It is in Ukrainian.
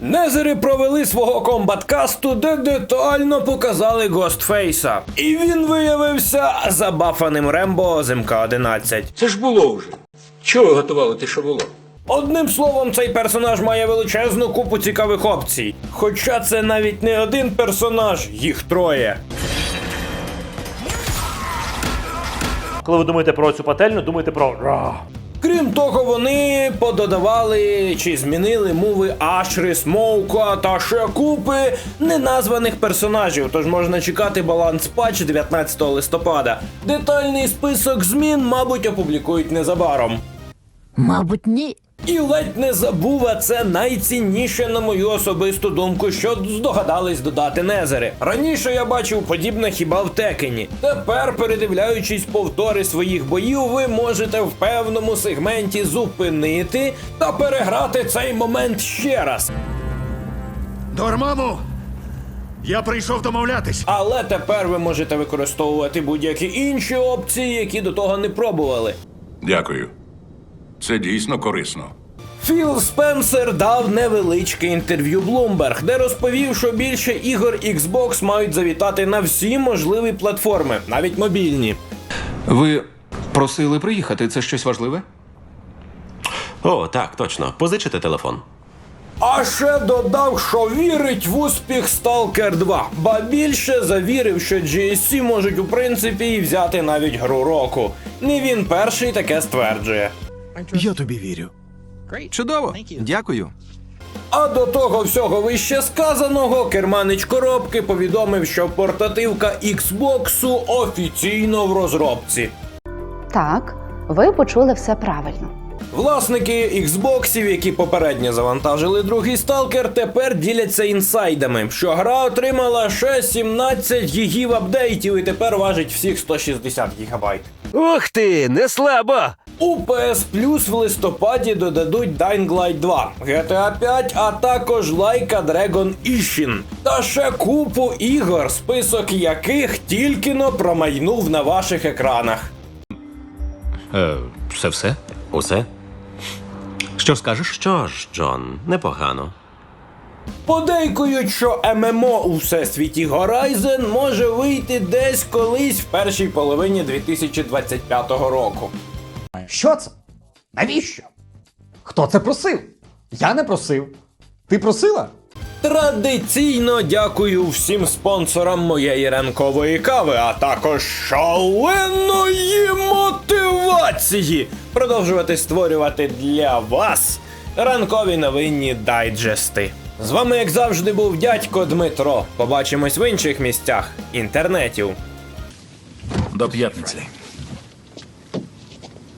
Незери провели свого комбаткасту, де детально показали Гостфейса. І він виявився забафаним Рембо з МК-11. Це ж було вже. Чого готували те, що було? Одним словом, цей персонаж має величезну купу цікавих опцій. Хоча це навіть не один персонаж, їх троє. Коли ви думаєте про цю пательню, думайте про ра. Крім того, вони пододавали чи змінили мови Ашри, Смоука та ще купи неназваних персонажів, тож можна чекати баланс патч 19 листопада. Детальний список змін, мабуть, опублікують незабаром. Мабуть, ні. І ледь не забув, а це найцінніше на мою особисту думку, що здогадались додати незери. Раніше я бачив подібне хіба в Текені. Тепер, передивляючись повтори своїх боїв, ви можете в певному сегменті зупинити та переграти цей момент ще раз. Дормаму! Я прийшов домовлятись. Але тепер ви можете використовувати будь-які інші опції, які до того не пробували. Дякую. Це дійсно корисно. Філ Спенсер дав невеличке інтерв'ю Bloomberg, де розповів, що більше ігор Xbox мають завітати на всі можливі платформи, навіть мобільні. Ви просили приїхати, це щось важливе? О, так, точно. Позичите телефон. А ще додав, що вірить в успіх Stalker 2, ба більше завірив, що GSC можуть у принципі і взяти навіть гру року. Не він перший таке стверджує. Я тобі вірю. Чудово, дякую. А до того всього вище сказаного, керманич коробки повідомив, що портативка Xbox офіційно в розробці. Так, ви почули все правильно. Власники Xboxів, які попередньо завантажили другий сталкер, тепер діляться інсайдами, що гра отримала ще 17 гігів апдейтів і тепер важить всіх 160 гігабайт. Ух ти, не слабо! У PS Plus в листопаді додадуть Dying Light 2, GTA 5, а також Like a Dragon Ishin. Та ще купу ігор, список яких тільки но промайнув на ваших екранах. Е, це все? Усе? Що скажеш? Що ж, Джон, непогано. Подейкують, що ММО у всесвіті Horizon може вийти десь колись в першій половині 2025 року. Що це? Навіщо? Хто це просив? Я не просив. Ти просила? Традиційно дякую всім спонсорам моєї ранкової кави, а також шаленої мотивації продовжувати створювати для вас ранкові новинні дайджести. З вами, як завжди, був дядько Дмитро. Побачимось в інших місцях інтернетів. До п'ятниці.